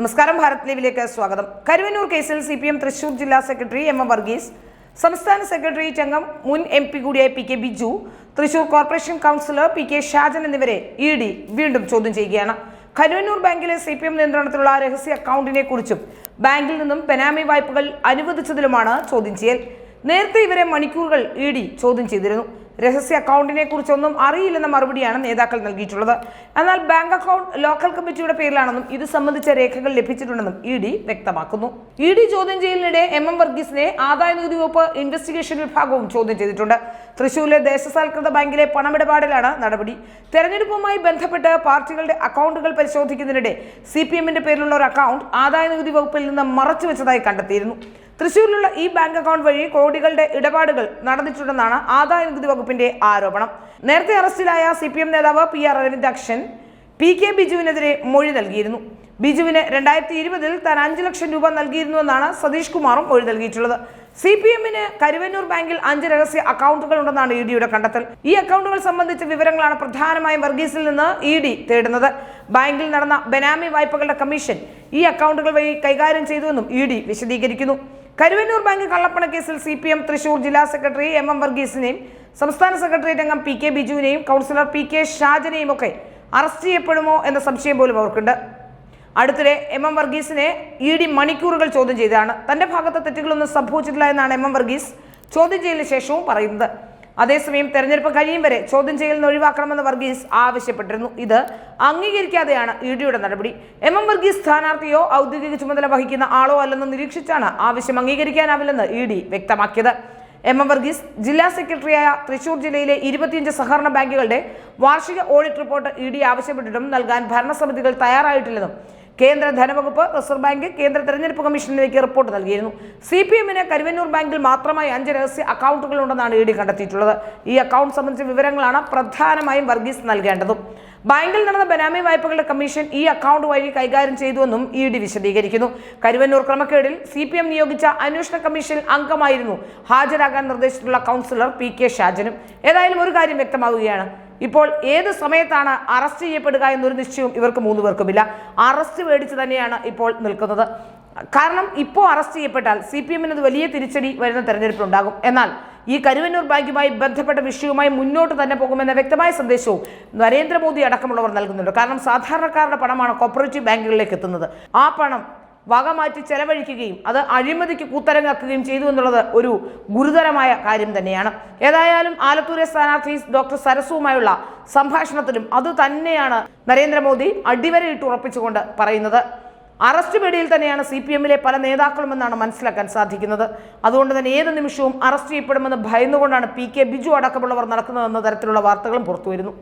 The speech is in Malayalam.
നമസ്കാരം ഭാരത് ലീവിലേക്ക് സ്വാഗതം. കരുവന്നൂർ കേസിൽ സി പി എം തൃശൂർ ജില്ലാ സെക്രട്ടറി എം എം വർഗീസ് സംസ്ഥാന സെക്രട്ടേറിയറ്റ് അംഗം മുൻ എം പി കൂടിയായ P K Biju Thrissur corporation councillor P K Shajan എന്നിവരെ ഇ ഡി വീണ്ടും ചോദ്യം ചെയ്യുകയാണ്. കരുവന്നൂർ ബാങ്കിലെ സി പി എം നിയന്ത്രണത്തിലുള്ള രഹസ്യ അക്കൗണ്ടിനെ കുറിച്ചും ബാങ്കിൽ നിന്നും പെനാമി വായ്പകൾ അനുവദിച്ചതിലുമാണ് ചോദ്യം ചെയ്യൽ. നേരത്തെ ഇവരെ മണിക്കൂറുകൾ ഇ ഡി ചോദ്യം ചെയ്തിരുന്നു. രഹസ്യ അക്കൗണ്ടിനെ കുറിച്ചൊന്നും അറിയില്ലെന്ന മറുപടിയാണ് നേതാക്കൾ നൽകിയിട്ടുള്ളത്. എന്നാൽ ബാങ്ക് അക്കൗണ്ട് ലോക്കൽ കമ്മിറ്റിയുടെ പേരിലാണെന്നും ഇത് സംബന്ധിച്ച രേഖകൾ ലഭിച്ചിട്ടുണ്ടെന്നും ഇ ഡി വ്യക്തമാക്കുന്നു. ഇ ഡി ചോദ്യം ചെയ്യലിനിടെ എം എം വർഗീസിനെ ആദായ നികുതി വകുപ്പ് ഇൻവെസ്റ്റിഗേഷൻ വിഭാഗവും ചോദ്യം ചെയ്തിട്ടുണ്ട്. തൃശൂരിലെ ദേശസാൽകൃത ബാങ്കിലെ പണമിടപാടിലാണ് നടപടി. തെരഞ്ഞെടുപ്പുമായി ബന്ധപ്പെട്ട് പാർട്ടികളുടെ അക്കൗണ്ടുകൾ പരിശോധിക്കുന്നതിനിടെ സി പി എമ്മിന്റെ പേരിലുള്ള ഒരു അക്കൗണ്ട് ആദായ നികുതി വകുപ്പിൽ നിന്ന് മറച്ചുവെച്ചതായി കണ്ടെത്തിയിരുന്നു. തൃശൂരിലുള്ള ഈ ബാങ്ക് അക്കൗണ്ട് വഴി കോടികളുടെ ഇടപാടുകൾ നടന്നിട്ടുണ്ടെന്നാണ് ആദായ നികുതി വകുപ്പിന്റെ ആരോപണം. നേരത്തെ അറസ്റ്റിലായ സി പി എം നേതാവ് P R Aravindakshan P K ബിജുവിനെതിരെ മൊഴി നൽകിയിരുന്നു. ബിജുവിന് രണ്ടായിരത്തി ഇരുപതിൽ താൻ അഞ്ച് ലക്ഷം രൂപ നൽകിയിരുന്നുവെന്നാണ് സതീഷ് കുമാറും മൊഴി നൽകിയിട്ടുള്ളത്. സി പി എമ്മിന് കരുവന്നൂർ ബാങ്കിൽ അഞ്ച് രഹസ്യ അക്കൗണ്ടുകൾ ഉണ്ടെന്നാണ് ഇ ഡിയുടെ കണ്ടെത്തൽ. ഈ അക്കൗണ്ടുകൾ സംബന്ധിച്ച വിവരങ്ങളാണ് പ്രധാനമായും വർഗീസിൽ നിന്ന് ഇ ഡി തേടുന്നത്. ബാങ്കിൽ നടന്ന ബെനാമി വായ്പകളുടെ കമ്മീഷൻ ഈ അക്കൗണ്ടുകൾ വഴി കൈകാര്യം ചെയ്തുവെന്നും ഇ ഡി വിശദീകരിക്കുന്നു. കരുവന്നൂർ ബാങ്ക് കള്ളപ്പണ കേസിൽ സി പി എം തൃശൂർ ജില്ലാ സെക്രട്ടറി എം എം വർഗീസിനെയും സംസ്ഥാന സെക്രട്ടേറിയറ്റ് അംഗം പി കെ ബിജുവിനെയും കൗൺസിലർ പി കെ ഷാജനെയും ഒക്കെ അറസ്റ്റ് ചെയ്യപ്പെടുമോ എന്ന സംശയം പോലും അവർക്കുണ്ട്. അടുത്തിടെ എം എം വർഗീസിനെ ഇ ഡി മണിക്കൂറുകൾ ചോദ്യം ചെയ്തതാണ്. തന്റെ ഭാഗത്തെ തെറ്റുകളൊന്നും സംഭവിച്ചിട്ടില്ല എന്നാണ് എം എം വർഗീസ് ചോദ്യം ചെയ്യലിന് ശേഷവും പറയുന്നത്. അതേസമയം തെരഞ്ഞെടുപ്പ് കഴിയും വരെ ചോദ്യം ചെയ്യലിന് ഒഴിവാക്കണമെന്ന് വർഗീസ് ആവശ്യപ്പെട്ടിരുന്നു. ഇത് അംഗീകരിക്കാതെയാണ് ഇ ഡിയുടെ നടപടി. എം എം വർഗീസ് സ്ഥാനാർത്ഥിയോ ഔദ്യോഗിക ചുമതല വഹിക്കുന്ന ആളോ അല്ലെന്ന് നിരീക്ഷിച്ചാണ് ആവശ്യം അംഗീകരിക്കാനാവില്ലെന്ന് ഇ ഡി വ്യക്തമാക്കിയത്. എം എം വർഗീസ് ജില്ലാ സെക്രട്ടറിയായ തൃശൂർ ജില്ലയിലെ ഇരുപത്തിയഞ്ച് സഹകരണ ബാങ്കുകളുടെ വാർഷിക ഓഡിറ്റ് റിപ്പോർട്ട് ഇ ഡി ആവശ്യപ്പെട്ടിട്ടും നൽകാൻ ഭരണസമിതികൾ തയ്യാറായിട്ടില്ലെന്നും കേന്ദ്ര ധനവകുപ്പ് റിസർവ് ബാങ്ക് കേന്ദ്ര തെരഞ്ഞെടുപ്പ് കമ്മീഷനിലേക്ക് റിപ്പോർട്ട് നൽകിയിരുന്നു. സി പി എമ്മിന് കരുവന്നൂർ ബാങ്കിൽ മാത്രമായി അഞ്ച് രഹസ്യ അക്കൗണ്ടുകൾ ഉണ്ടെന്നാണ് ഇ ഡി കണ്ടെത്തിയിട്ടുള്ളത്. ഈ അക്കൗണ്ട് സംബന്ധിച്ച വിവരങ്ങളാണ് പ്രധാനമായും വർഗീസ് നൽകേണ്ടതും. ബാങ്കിൽ നടന്ന ബനാമി വായ്പകളുടെ കമ്മീഷൻ ഈ അക്കൗണ്ട് വഴി കൈകാര്യം ചെയ്തുവെന്നും ഇ ഡി വിശദീകരിക്കുന്നു. കരുവന്നൂർ ക്രമക്കേടിൽ സി പി എം നിയോഗിച്ച അന്വേഷണ കമ്മീഷൻ അംഗമായിരുന്നു. ഹാജരാകാൻ നിർദ്ദേശിച്ചിട്ടുള്ള കൗൺസിലർ പി കെ ഷാജനും. ഏതായാലും ഒരു കാര്യം വ്യക്തമാവുകയാണ്. ഇപ്പോൾ ഏത് സമയത്താണ് അറസ്റ്റ് ചെയ്യപ്പെടുക എന്നൊരു നിശ്ചയവും ഇവർക്ക് മൂന്ന് പേർക്കുമില്ല. അറസ്റ്റ് മേടിച്ച് തന്നെയാണ് ഇപ്പോൾ നിൽക്കുന്നത്. കാരണം ഇപ്പോൾ അറസ്റ്റ് ചെയ്യപ്പെട്ടാൽ സി പി എമ്മിന് വലിയ തിരിച്ചടി വരുന്ന തെരഞ്ഞെടുപ്പിലുണ്ടാകും. എന്നാൽ ഈ കരുവന്നൂർ ബാങ്കുമായി ബന്ധപ്പെട്ട വിഷയവുമായി മുന്നോട്ട് തന്നെ പോകുമെന്ന വ്യക്തമായ സന്ദേശവും നരേന്ദ്രമോദി അടക്കമുള്ളവർ നൽകുന്നുണ്ട്. കാരണം സാധാരണക്കാരുടെ പണമാണ് കോപ്പറേറ്റീവ് ബാങ്കുകളിലേക്ക് എത്തുന്നത്. ആ പണം വകമാറ്റി ചെലവഴിക്കുകയും അത് അഴിമതിക്ക് കൂത്തരങ്ങാക്കുകയും ചെയ്തു എന്നുള്ളത് ഒരു ഗുരുതരമായ കാര്യം തന്നെയാണ്. ഏതായാലും ആലത്തൂരെ സ്ഥാനാർത്ഥി ഡോക്ടർ സരസുവുമായുള്ള സംഭാഷണത്തിലും അത് തന്നെയാണ് നരേന്ദ്രമോദി അടിവരയിട്ട് ഉറപ്പിച്ചുകൊണ്ട് പറയുന്നത്. അറസ്റ്റ് പേടിയിൽ തന്നെയാണ് സി പി എമ്മിലെ പല നേതാക്കളുമെന്നാണ് മനസ്സിലാക്കാൻ സാധിക്കുന്നത്. അതുകൊണ്ട് തന്നെ ഏത് നിമിഷവും അറസ്റ്റ് ചെയ്യപ്പെടുമെന്ന് ഭയന്നുകൊണ്ടാണ് പി കെ ബിജു അടക്കമുള്ളവർ നടക്കുന്നതെന്ന തരത്തിലുള്ള വാർത്തകളും പുറത്തുവരുന്നു.